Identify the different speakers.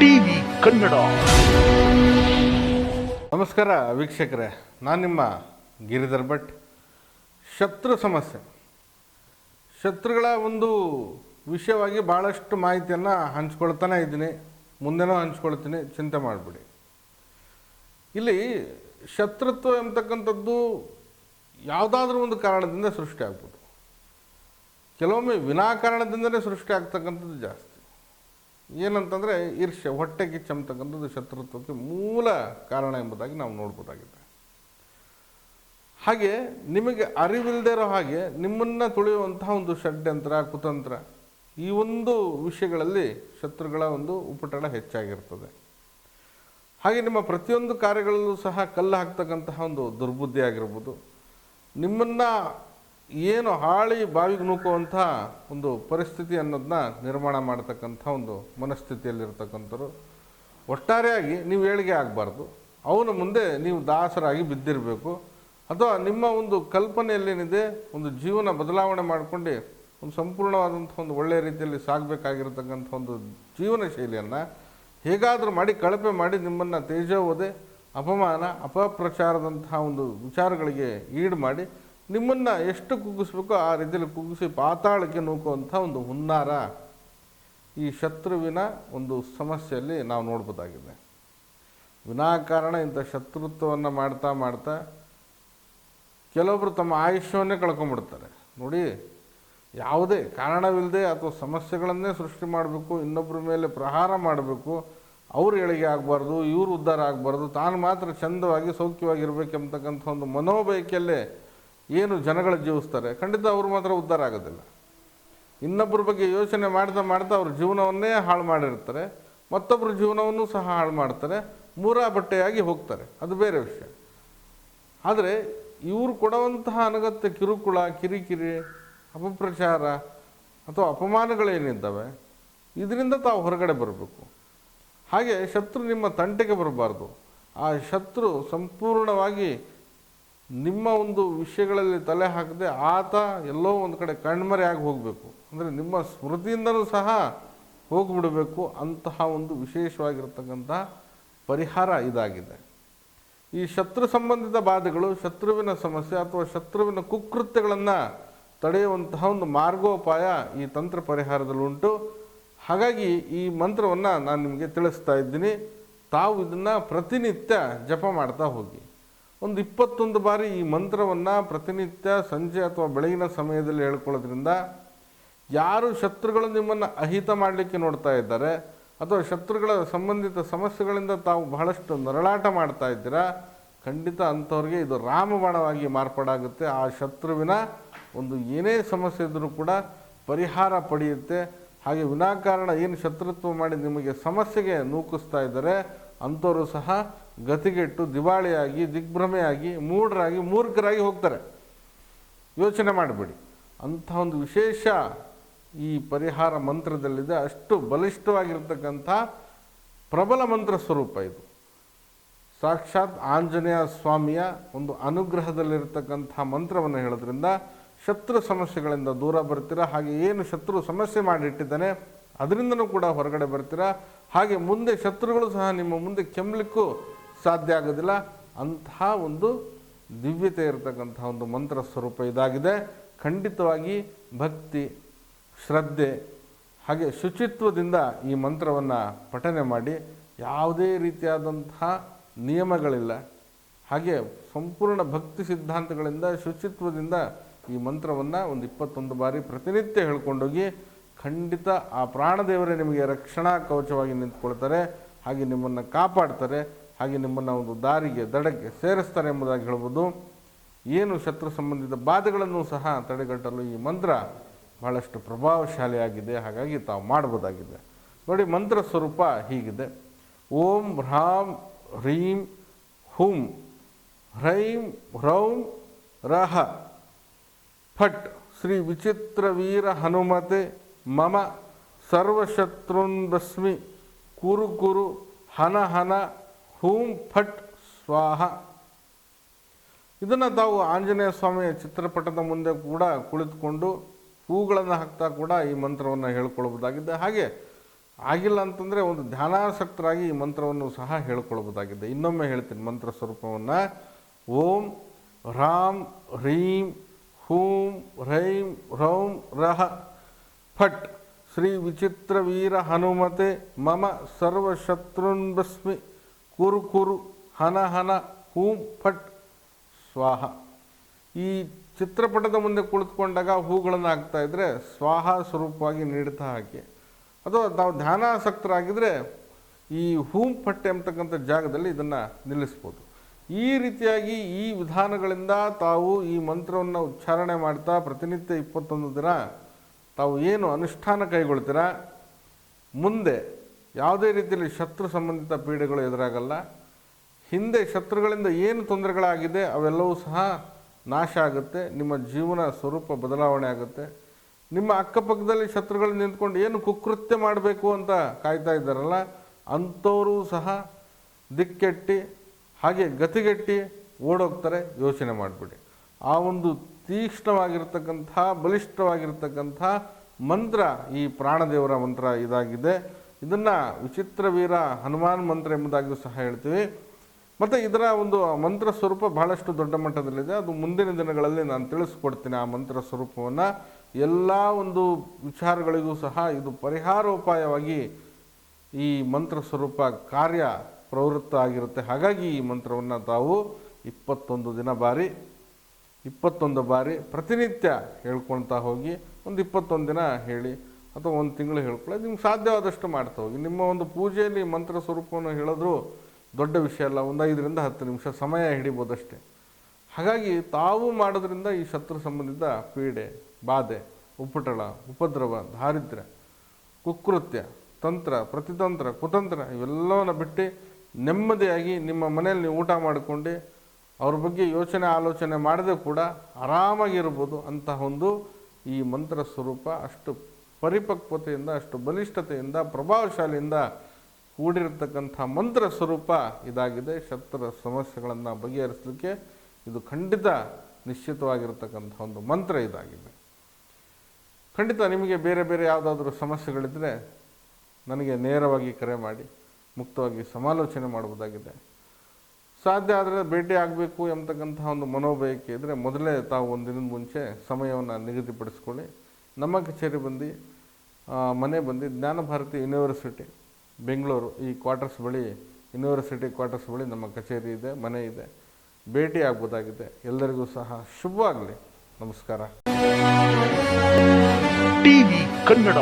Speaker 1: TV Kannada.
Speaker 2: ನಮಸ್ಕಾರ ವೀಕ್ಷಕರೇ, ನಾನು ನಿಮ್ಮ ಗಿರಿಧರ್ ಭಟ್. ಶತ್ರು ಸಮಸ್ಯೆ. ಶತ್ರುಗಳ ಒಂದು ವಿಷಯವಾಗಿ ಭಾಳಷ್ಟು ಮಾಹಿತಿಯನ್ನು ಹಂಚ್ಕೊಳ್ತಾನೆ ಇದ್ದೀನಿ. ಮುಂದೆನೂ ಹಂಚ್ಕೊಳ್ತೀನಿ, ಚಿಂತೆ ಮಾಡಿಬಿಡಿ. ಇಲ್ಲಿ ಶತ್ರುತ್ವ ಎಂಬತಕ್ಕಂಥದ್ದು ಯಾವುದಾದ್ರೂ ಒಂದು ಕಾರಣದಿಂದ ಸೃಷ್ಟಿ ಆಗ್ಬೋದು. ಕೆಲವೊಮ್ಮೆ ವಿನಾಕಾರಣದಿಂದಲೇ ಸೃಷ್ಟಿ ಆಗ್ತಕ್ಕಂಥದ್ದು ಜಾಸ್ತಿ. ಏನಂತಂದರೆ ಈರ್ಷ್ಯ ಹೊಟ್ಟೆ ಕಿಚ್ಚಂತಕ್ಕಂಥದ್ದು ಶತ್ರುತ್ವಕ್ಕೆ ಮೂಲ ಕಾರಣ ಎಂಬುದಾಗಿ ನಾವು ನೋಡ್ಬೋದಾಗಿದೆ. ಹಾಗೆ ನಿಮಗೆ ಅರಿವಿಲ್ಲದೆ ಇರೋ ಹಾಗೆ ನಿಮ್ಮನ್ನು ತುಳಿಯುವಂತಹ ಒಂದು ಷಡ್ಯಂತ್ರ, ಕುತಂತ್ರ, ಈ ಒಂದು ವಿಷಯಗಳಲ್ಲಿ ಶತ್ರುಗಳ ಒಂದು ಉಪಟಳ ಹೆಚ್ಚಾಗಿರ್ತದೆ. ಹಾಗೆ ನಿಮ್ಮ ಪ್ರತಿಯೊಂದು ಕಾರ್ಯಗಳಲ್ಲೂ ಸಹ ಕಲ್ಲು ಹಾಕ್ತಕ್ಕಂತಹ ಒಂದು ದುರ್ಬುದ್ಧಿ ಆಗಿರ್ಬೋದು. ನಿಮ್ಮನ್ನು ಏನು ಹಾಳಿ ಬಾವಿಗೆ ನೂಕುವಂಥ ಒಂದು ಪರಿಸ್ಥಿತಿ ಅನ್ನೋದನ್ನ ನಿರ್ಮಾಣ ಮಾಡ್ತಕ್ಕಂಥ ಒಂದು ಮನಸ್ಥಿತಿಯಲ್ಲಿರ್ತಕ್ಕಂಥವ್ರು. ಒಟ್ಟಾರೆಯಾಗಿ ನೀವು ಏಳಿಗೆ ಆಗಬಾರ್ದು. ಅವನ ಮುಂದೆ ನೀವು ದಾಸರಾಗಿ ಬಿದ್ದಿರಬೇಕು. ಅಥವಾ ನಿಮ್ಮ ಒಂದು ಕಲ್ಪನೆಯಲ್ಲೇನಿದೆ, ಒಂದು ಜೀವನ ಬದಲಾವಣೆ ಮಾಡಿಕೊಂಡು ಒಂದು ಸಂಪೂರ್ಣವಾದಂಥ ಒಂದು ಒಳ್ಳೆಯ ರೀತಿಯಲ್ಲಿ ಸಾಗಬೇಕಾಗಿರ್ತಕ್ಕಂಥ ಒಂದು ಜೀವನ ಶೈಲಿಯನ್ನು ಹೇಗಾದರೂ ಮಾಡಿ ಕಳಪೆ ಮಾಡಿ ನಿಮ್ಮನ್ನು ತೇಜೋವದೆ ಅಪಮಾನ, ಅಪಪ್ರಚಾರದಂತಹ ಒಂದು ವಿಚಾರಗಳಿಗೆ ಈಡು ಮಾಡಿ ನಿಮ್ಮನ್ನು ಎಷ್ಟು ಕುಗ್ಗಿಸ್ಬೇಕೋ ಆ ರೀತಿಯಲ್ಲಿ ಕುಗ್ಗಿಸಿ ಪಾತಾಳಕ್ಕೆ ನೂಕುವಂಥ ಒಂದು ಹುನ್ನಾರ ಈ ಶತ್ರುವಿನ ಒಂದು ಸಮಸ್ಯೆಯಲ್ಲಿ ನಾವು ನೋಡ್ಬೋದಾಗಿದೆ. ವಿನಾಕಾರಣ ಇಂಥ ಶತ್ರುತ್ವವನ್ನು ಮಾಡ್ತಾ ಮಾಡ್ತಾ ಕೆಲವೊಬ್ಬರು ತಮ್ಮ ಆಯುಷ್ಯವನ್ನೇ ಕಳ್ಕೊಂಬಿಡ್ತಾರೆ. ನೋಡಿ, ಯಾವುದೇ ಕಾರಣವಿಲ್ಲದೆ ಅಥವಾ ಸಮಸ್ಯೆಗಳನ್ನೇ ಸೃಷ್ಟಿ ಮಾಡಬೇಕು ಇನ್ನೊಬ್ಬರ ಮೇಲೆ ಪ್ರಹಾರ ಮಾಡಬೇಕು, ಅವ್ರು ಎಳಿಗೆ ಆಗಬಾರ್ದು, ಇವರು ಉದ್ಧಾರ ಆಗಬಾರ್ದು, ತಾನು ಮಾತ್ರ ಚಂದವಾಗಿ, ಸೌಖ್ಯವಾಗಿರ್ಬೇಕೆಂಬತಕ್ಕಂಥ ಒಂದು ಮನೋಬಯಕೆಯಲ್ಲೇ ಏನು ಜನಗಳು ಜೀವಿಸ್ತಾರೆ? ಖಂಡಿತ ಅವರು ಮಾತ್ರ ಉದ್ಧಾರ ಆಗೋದಿಲ್ಲ. ಇನ್ನೊಬ್ಬರ ಬಗ್ಗೆ ಯೋಚನೆ ಮಾಡ್ತಾ ಮಾಡ್ತಾ ಅವ್ರ ಜೀವನವನ್ನೇ ಹಾಳು ಮಾಡಿರ್ತಾರೆ. ಮತ್ತೊಬ್ಬರ ಜೀವನವನ್ನು ಸಹ ಹಾಳು ಮಾಡ್ತಾರೆ. ಮೂರಾ ಬಟ್ಟೆಯಾಗಿ ಹೋಗ್ತಾರೆ. ಅದು ಬೇರೆ ವಿಷಯ. ಆದರೆ ಇವರು ಕೊಡುವಂತಹ ಅನಗತ್ಯ ಕಿರುಕುಳ, ಕಿರಿಕಿರಿ, ಅಪಪ್ರಚಾರ ಅಥವಾ ಅಪಮಾನಗಳೇನಿದ್ದಾವೆ ಇದರಿಂದ ತಾವು ಹೊರಗಡೆ ಬರಬೇಕು. ಹಾಗೆ ಶತ್ರು ನಿಮ್ಮ ತಂಟೆಗೆ ಬರಬಾರ್ದು. ಆ ಶತ್ರು ಸಂಪೂರ್ಣವಾಗಿ ನಿಮ್ಮ ಒಂದು ವಿಷಯಗಳಲ್ಲಿ ತಲೆ ಹಾಕದೆ ಆತ ಎಲ್ಲೋ ಒಂದು ಕಡೆ ಕಣ್ಮರೆಯಾಗಿ ಹೋಗಬೇಕು. ಅಂದರೆ ನಿಮ್ಮ ಸ್ಮೃತಿಯಿಂದಲೂ ಸಹ ಹೋಗಿಬಿಡಬೇಕು ಅಂತಹ ಒಂದು ವಿಶೇಷವಾಗಿರ್ತಕ್ಕಂತಹ ಪರಿಹಾರ ಇದಾಗಿದೆ. ಈ ಶತ್ರು ಸಂಬಂಧಿತ ಬಾಧೆಗಳು, ಶತ್ರುವಿನ ಸಮಸ್ಯೆ ಅಥವಾ ಶತ್ರುವಿನ ಕುಕೃತ್ಯಗಳನ್ನು ತಡೆಯುವಂತಹ ಒಂದು ಮಾರ್ಗೋಪಾಯ ಈ ತಂತ್ರ ಪರಿಹಾರದಲ್ಲಿ ಉಂಟು. ಹಾಗಾಗಿ ಈ ಮಂತ್ರವನ್ನು ನಾನು ನಿಮಗೆ ತಿಳಿಸ್ತಾ ಇದ್ದೀನಿ. ತಾವು ಇದನ್ನು ಪ್ರತಿನಿತ್ಯ ಜಪ ಮಾಡ್ತಾ ಹೋಗಿ. ಒಂದು ಇಪ್ಪತ್ತೊಂದು ಬಾರಿ ಈ ಮಂತ್ರವನ್ನು ಪ್ರತಿನಿತ್ಯ ಸಂಜೆ ಅಥವಾ ಬೆಳಗಿನ ಸಮಯದಲ್ಲಿ ಹೇಳ್ಕೊಳ್ಳೋದ್ರಿಂದ ಯಾರು ಶತ್ರುಗಳು ನಿಮ್ಮನ್ನು ಅಹಿತ ಮಾಡಲಿಕ್ಕೆ ನೋಡ್ತಾ ಇದ್ದಾರೆ ಅಥವಾ ಶತ್ರುಗಳ ಸಂಬಂಧಿತ ಸಮಸ್ಯೆಗಳಿಂದ ತಾವು ಬಹಳಷ್ಟು ನರಳಾಟ ಮಾಡ್ತಾ ಇದ್ದೀರಾ, ಖಂಡಿತ ಅಂಥವ್ರಿಗೆ ಇದು ರಾಮಬಾಣವಾಗಿ ಮಾರ್ಪಾಡಾಗುತ್ತೆ. ಆ ಶತ್ರುವಿನ ಒಂದು ಏನೇ ಸಮಸ್ಯೆ ಇದ್ದರೂ ಕೂಡ ಪರಿಹಾರ ಪಡೆಯುತ್ತೆ. ಹಾಗೆ ವಿನಾಕಾರಣ ಏನು ಶತ್ರುತ್ವ ಮಾಡಿ ನಿಮಗೆ ಸಮಸ್ಯೆಗೆ ನೂಕಿಸ್ತಾ ಇದ್ದಾರೆ ಅಂಥವರು ಸಹ ಗತಿಗೆಟ್ಟು ದಿವಾಳಿಯಾಗಿ, ದಿಗ್ಭ್ರಮೆಯಾಗಿ, ಮೂಢರಾಗಿ, ಮೂರ್ಖರಾಗಿ ಹೋಗ್ತಾರೆ. ಯೋಚನೆ ಮಾಡಬೇಡಿ. ಅಂಥ ಒಂದು ವಿಶೇಷ ಈ ಪರಿಹಾರ ಮಂತ್ರದಲ್ಲಿದೆ. ಅಷ್ಟು ಬಲಿಷ್ಠವಾಗಿರ್ತಕ್ಕಂಥ ಪ್ರಬಲ ಮಂತ್ರ ಸ್ವರೂಪ ಇದು. ಸಾಕ್ಷಾತ್ ಆಂಜನೇಯ ಸ್ವಾಮಿಯ ಒಂದು ಅನುಗ್ರಹದಲ್ಲಿರ್ತಕ್ಕಂಥ ಮಂತ್ರವನ್ನು ಹೇಳೋದ್ರಿಂದ ಶತ್ರು ಸಮಸ್ಯೆಗಳಿಂದ ದೂರ ಬರ್ತೀರ? ಹಾಗೆ ಏನು ಶತ್ರು ಸಮಸ್ಯೆ ಮಾಡಿಟ್ಟಿದ್ದಾನೆ? ಅದರಿಂದನೂ ಕೂಡ ಹೊರಗಡೆ ಬರ್ತೀರ? ಹಾಗೆ ಮುಂದೆ ಶತ್ರುಗಳು ಸಹ ನಿಮ್ಮ ಮುಂದೆ ಕೆಮ್ಮಲಿಕ್ಕೂ ಸಾಧ್ಯ ಆಗೋದಿಲ್ಲ. ಅಂತಹ ಒಂದು ದಿವ್ಯತೆ ಇರತಕ್ಕಂಥ ಒಂದು ಮಂತ್ರ ಸ್ವರೂಪ ಇದಾಗಿದೆ. ಖಂಡಿತವಾಗಿ ಭಕ್ತಿ, ಶ್ರದ್ಧೆ, ಹಾಗೆ ಶುಚಿತ್ವದಿಂದ ಈ ಮಂತ್ರವನ್ನು ಪಠನೆ ಮಾಡಿ ಯಾವುದೇ ರೀತಿಯಾದಂತಹ ನಿಯಮಗಳಿಲ್ಲ. ಹಾಗೆ ಸಂಪೂರ್ಣ ಭಕ್ತಿ ಸಿದ್ಧಾಂತಗಳಿಂದ, ಶುಚಿತ್ವದಿಂದ ಈ ಮಂತ್ರವನ್ನು ಒಂದು ಇಪ್ಪತ್ತೊಂದು ಬಾರಿ ಪ್ರತಿನಿತ್ಯ ಹೇಳ್ಕೊಂಡೋಗಿ ಖಂಡಿತ ಆ ಪ್ರಾಣದೇವರೇ ನಿಮಗೆ ರಕ್ಷಣಾ ಕವಚವಾಗಿ ನಿಂತ್ಕೊಳ್ತಾರೆ. ಹಾಗೆ ನಿಮ್ಮನ್ನು ಕಾಪಾಡ್ತಾರೆ. ಹಾಗೆ ನಿಮ್ಮನ್ನು ಒಂದು ದಾರಿಗೆ, ದಡಕ್ಕೆ ಸೇರಿಸ್ತಾರೆ ಎಂಬುದಾಗಿ ಹೇಳ್ಬೋದು. ಏನು ಶತ್ರು ಸಂಬಂಧಿತ ಬಾಧೆಗಳನ್ನು ಸಹ ತಡೆಗಟ್ಟಲು ಈ ಮಂತ್ರ ಬಹಳಷ್ಟು ಪ್ರಭಾವಶಾಲಿಯಾಗಿದೆ. ಹಾಗಾಗಿ ತಾವು ಮಾಡ್ಬೋದಾಗಿದೆ. ನೋಡಿ, ಮಂತ್ರ ಸ್ವರೂಪ ಹೀಗಿದೆ. ಓಂ ಹ್ರಾಂ ಹ್ರೀಂ ಹುಂ ಹ್ರೈಂ ಹ್ರೌಂ ರಹ ಫಟ್ ಶ್ರೀ ವಿಚಿತ್ರ ವೀರ ಹನುಮತೆ ಮಮ ಸರ್ವಶತ್ರುಂದಸ್ಮಿ ಕುರು ಕುರು ಹನ ಹನ ಹೂಂ ಫಟ್ ಸ್ವಾಹ. ಇದನ್ನು ತಾವು ಆಂಜನೇಯ ಸ್ವಾಮಿಯ ಚಿತ್ರಪಟದ ಮುಂದೆ ಕೂಡ ಕುಳಿತುಕೊಂಡು ಹೂಗಳನ್ನು ಹಾಕ್ತಾ ಕೂಡ ಈ ಮಂತ್ರವನ್ನು ಹೇಳ್ಕೊಳ್ಬೋದಾಗಿದೆ. ಹಾಗೆ ಆಗಿಲ್ಲ ಅಂತಂದರೆ ಒಂದು ಧ್ಯಾನಾಸಕ್ತರಾಗಿ ಈ ಮಂತ್ರವನ್ನು ಸಹ ಹೇಳ್ಕೊಳ್ಬೋದಾಗಿದೆ. ಇನ್ನೊಮ್ಮೆ ಹೇಳ್ತೀನಿ ಮಂತ್ರ ಸ್ವರೂಪವನ್ನು. ಓಂ ರಾಮ್ ಹ್ರೀಂ ಹೂಂ ಹ್ರೈಂ ರೌಂ ರಹ. ಫಟ್ ಶ್ರೀ ವಿಚಿತ್ರ ವೀರ ಹನುಮತೆ ಮಮ ಸರ್ವಶತ್ರುನ್ಭಸ್ಮಿ ಕುರು ಕುರು, ಹನ ಹನ, ಹೂಂ ಫಟ್, ಸ್ವಾಹ. ಈ ಚಿತ್ರಪಟದ ಮುಂದೆ ಕುಳಿತುಕೊಂಡಾಗ ಹೂಗಳನ್ನು ಹಾಕ್ತಾ ಇದ್ದರೆ ಸ್ವಾಹ ಸ್ವರೂಪವಾಗಿ ನೀಡ್ತಾ ಹಾಕಿ ಅಥವಾ ನಾವು ಧ್ಯಾನಾಸಕ್ತರಾಗಿದ್ದರೆ ಈ ಹೂಂ ಪಟ್ಟೆ ಅಂತಕ್ಕಂಥ ಜಾಗದಲ್ಲಿ ಇದನ್ನು ನಿಲ್ಲಿಸ್ಬೋದು. ಈ ರೀತಿಯಾಗಿ ಈ ವಿಧಾನಗಳಿಂದ ತಾವು ಈ ಮಂತ್ರವನ್ನು ಉಚ್ಚಾರಣೆ ಮಾಡ್ತಾ ಪ್ರತಿನಿತ್ಯ ಇಪ್ಪತ್ತೊಂದು ದಿನ ತಾವು ಏನು ಅನುಷ್ಠಾನ ಕೈಗೊಳ್ತೀರಾ? ಮುಂದೆ ಯಾವುದೇ ರೀತಿಯಲ್ಲಿ ಶತ್ರು ಸಂಬಂಧಿತ ಪೀಡೆಗಳು ಎದುರಾಗಲ್ಲ. ಹಿಂದೆ ಶತ್ರುಗಳಿಂದ ಏನು ತೊಂದರೆಗಳಾಗಿದೆ ಅವೆಲ್ಲವೂ ಸಹ ನಾಶ ಆಗುತ್ತೆ. ನಿಮ್ಮ ಜೀವನ ಸ್ವರೂಪ ಬದಲಾವಣೆ ಆಗುತ್ತೆ. ನಿಮ್ಮ ಅಕ್ಕಪಕ್ಕದಲ್ಲಿ ಶತ್ರುಗಳು ನಿಂತ್ಕೊಂಡು ಏನು ಕುಕೃತ್ಯ ಮಾಡಬೇಕು ಅಂತ ಕಾಯ್ತಾ ಇದ್ದಾರಲ್ಲ, ಅಂಥವರು ಸಹ ದಿಕ್ಕೆಟ್ಟಿ, ಹಾಗೆ ಗತಿಗೆಟ್ಟಿ ಓಡೋಗ್ತಾರೆ, ಯೋಚನೆ ಮಾಡಿಬಿಡಿ. ಆ ಒಂದು ತೀಕ್ಷ್ಣವಾಗಿರ್ತಕ್ಕಂಥ, ಬಲಿಷ್ಠವಾಗಿರ್ತಕ್ಕಂಥ ಮಂತ್ರ ಈ ಪ್ರಾಣದೇವರ ಮಂತ್ರ ಇದಾಗಿದೆ. ಇದನ್ನು ವಿಚಿತ್ರ ವೀರ ಹನುಮಾನ್ ಮಂತ್ರ ಎಂಬುದಾಗಿಯೂ ಸಹ ಹೇಳ್ತೀವಿ. ಮತ್ತು ಇದರ ಒಂದು ಮಂತ್ರ ಸ್ವರೂಪ ಬಹಳಷ್ಟು ದೊಡ್ಡ ಮಟ್ಟದಲ್ಲಿದೆ. ಅದು ಮುಂದಿನ ದಿನಗಳಲ್ಲಿ ನಾನು ತಿಳಿಸ್ಕೊಡ್ತೀನಿ ಆ ಮಂತ್ರ ಸ್ವರೂಪವನ್ನು. ಎಲ್ಲ ಒಂದು ವಿಚಾರಗಳಿಗೂ ಸಹ ಇದು ಪರಿಹಾರೋಪಾಯವಾಗಿ ಈ ಮಂತ್ರ ಸ್ವರೂಪ ಕಾರ್ಯ ಪ್ರವೃತ್ತ ಆಗಿರುತ್ತೆ. ಹಾಗಾಗಿ ಈ ಮಂತ್ರವನ್ನು ತಾವು ಇಪ್ಪತ್ತೊಂದು ದಿನ ಬಾರಿ, ಇಪ್ಪತ್ತೊಂದು ಬಾರಿ ಪ್ರತಿನಿತ್ಯ ಹೇಳ್ಕೊಳ್ತಾ ಹೋಗಿ, ಒಂದು ಇಪ್ಪತ್ತೊಂದು ದಿನ ಹೇಳಿ ಅಥವಾ ಒಂದು ತಿಂಗಳು ಹೇಳ್ಕೊಳ್ಳಿ ನಿಮ್ಗೆ ಸಾಧ್ಯವಾದಷ್ಟು ಮಾಡ್ತಾ ಹೋಗಿ. ನಿಮ್ಮ ಒಂದು ಪೂಜೆಯಲ್ಲಿ ಮಂತ್ರ ಸ್ವರೂಪವನ್ನು ಹೇಳಿದ್ರು ದೊಡ್ಡ ವಿಷಯ ಅಲ್ಲ, ಒಂದು ಐದರಿಂದ ಹತ್ತು ನಿಮಿಷ ಸಮಯ ಹಿಡಿಬೋದಷ್ಟೇ. ಹಾಗಾಗಿ ತಾವು ಮಾಡೋದ್ರಿಂದ ಈ ಶತ್ರು ಸಂಬಂಧಿತ ಪೀಡೆ, ಬಾಧೆ, ಉಪಟಳ, ಉಪದ್ರವ, ದಾರಿದ್ರ್ಯ, ಕುಕೃತ್ಯ, ತಂತ್ರ, ಪ್ರತಿತಂತ್ರ, ಕುತಂತ್ರ ಇವೆಲ್ಲವನ್ನು ಬಿಟ್ಟು ನೆಮ್ಮದಿಯಾಗಿ ನಿಮ್ಮ ಮನೆಯಲ್ಲಿ ಊಟ ಮಾಡಿಕೊಂಡು ಅವ್ರ ಬಗ್ಗೆ ಯೋಚನೆ, ಆಲೋಚನೆ ಮಾಡದೆ ಕೂಡ ಆರಾಮಾಗಿರ್ಬೋದು ಅಂತಹ ಒಂದು ಈ ಮಂತ್ರ ಸ್ವರೂಪ ಅಷ್ಟು ಪರಿಪಕ್ವತೆಯಿಂದ, ಅಷ್ಟು ಬಲಿಷ್ಠತೆಯಿಂದ, ಪ್ರಭಾವಶಾಲಿಯಿಂದ ಕೂಡಿರತಕ್ಕಂಥ ಮಂತ್ರ ಸ್ವರೂಪ ಇದಾಗಿದೆ. ಶತ್ರ ಸಮಸ್ಯೆಗಳನ್ನು ಬಗೆಹರಿಸಲಿಕ್ಕೆ ಇದು ಖಂಡಿತ ನಿಶ್ಚಿತವಾಗಿರತಕ್ಕಂಥ ಒಂದು ಮಂತ್ರ ಇದಾಗಿದೆ. ಖಂಡಿತ ನಿಮಗೆ ಬೇರೆ ಬೇರೆ ಯಾವುದಾದ್ರೂ ಸಮಸ್ಯೆಗಳಿದ್ದರೆ ನನಗೆ ನೇರವಾಗಿ ಕರೆ ಮಾಡಿ, ಮುಕ್ತವಾಗಿ ಸಮಾಲೋಚನೆ ಮಾಡುವುದಾಗಿದೆ. ಸಾಧ್ಯ ಆದರೆ ಭೇಟಿ ಆಗಬೇಕು ಎಂಬತಕ್ಕಂತಹ ಒಂದು ಮನೋಭಯಕ್ಕೆ ಇದ್ದರೆ ಮೊದಲೇ ತಾವು ಒಂದು ದಿನದ ಮುಂಚೆ ಸಮಯವನ್ನು ನಿಗದಿಪಡಿಸ್ಕೊಳ್ಳಿ. ನಮ್ಮ ಕಚೇರಿ ಬಂದು ಮನೆ ಬಂದು ಜ್ಞಾನ ಭಾರತಿ ಯೂನಿವರ್ಸಿಟಿ, ಬೆಂಗಳೂರು, ಈ ಕ್ವಾರ್ಟರ್ಸ್ ಬಳಿ, ಯೂನಿವರ್ಸಿಟಿ ಕ್ವಾರ್ಟರ್ಸ್ ಬಳಿ ನಮ್ಮ ಕಚೇರಿ ಇದೆ, ಮನೆ ಇದೆ. ಭೇಟಿ ಆಗ್ಬೋದಾಗಿದೆ. ಎಲ್ಲರಿಗೂ ಸಹ ಶುಭವಾಗಲಿ ನಮಸ್ಕಾರ.
Speaker 1: ಟಿವಿ ಕನ್ನಡ.